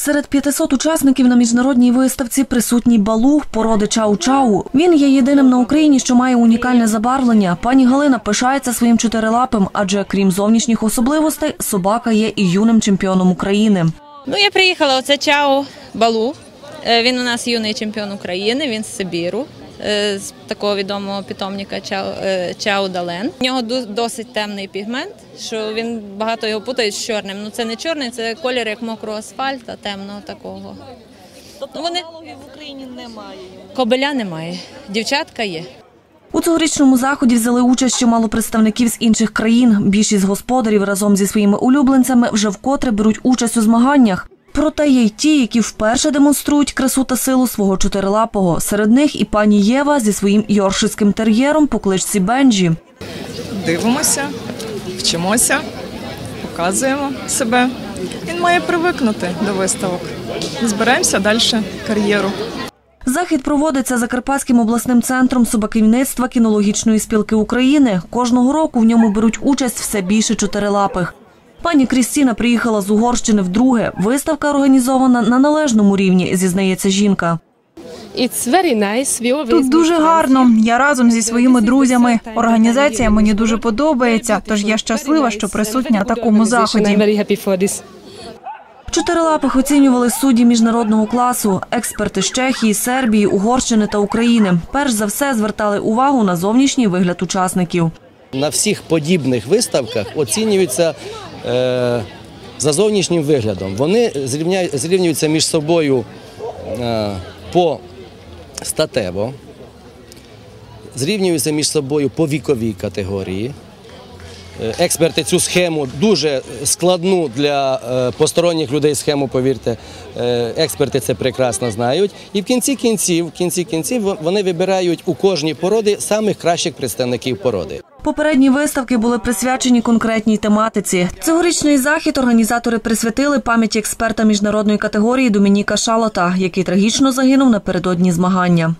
Серед 500 учасників на міжнародній виставці присутній балу породи чау-чау. Він є єдиним на Україні, що має унікальне забарвлення. Пані Галина пишається своїм чотирилапим, адже крім зовнішніх особливостей, собака є і юним чемпіоном України. Ну, я приїхала, оце чау Балу. Е, Він у нас юний чемпіон України, він з Сибіру, з такого відомого питомника Чао, е, Дален. У нього досить темний пігмент, що він багато його путають з чорним. Ну це не чорний, це колір як мокрого асфальта, темного такого. Тобто вони... в Україні немає. Кобеля немає, дівчатка є. У цьогорічному заході взяли участь чимало представників з інших країн. Більшість господарів разом зі своїми улюбленцями вже вкотре беруть участь у змаганнях. Проте є й ті, які вперше демонструють красу та силу свого чотирилапого. Серед них і пані Єва зі своїм йоршиським тер'єром по кличці Бенджі. дивимося, вчимося, показуємо себе. Він має привикнути до виставок. Збираємося далі кар'єру. Захід проводиться Закарпатським обласним центром собаківництва кінологічної спілки України. Кожного року в ньому беруть участь все більше чотирилапих. Пані Крістіна приїхала з Угорщини вдруге. Виставка організована на належному рівні, зізнається жінка. Тут дуже гарно. Я разом зі своїми друзями. Організація мені дуже подобається, тож я щаслива, що присутня на такому заході. Чотирилапих оцінювали судді міжнародного класу, експерти з Чехії, Сербії, Угорщини та України. Перш за все звертали увагу на зовнішній вигляд учасників. На всіх подібних виставках оцінюються е, за зовнішнім виглядом. Вони зрівнюються між собою е, по статево, зрівнюються між собою по віковій категорії. Е, Експерти цю схему дуже складну для е, посторонніх людей схему, повірте. е, Експерти це прекрасно знають. І в кінці кінців, в кінці кінців вони вибирають у кожній породи самих кращих представників породи. Попередні виставки були присвячені конкретній тематиці. Цьогорічний захід організатори присвятили пам'яті експерта міжнародної категорії Домініка Шалота, який трагічно загинув напередодні змагання.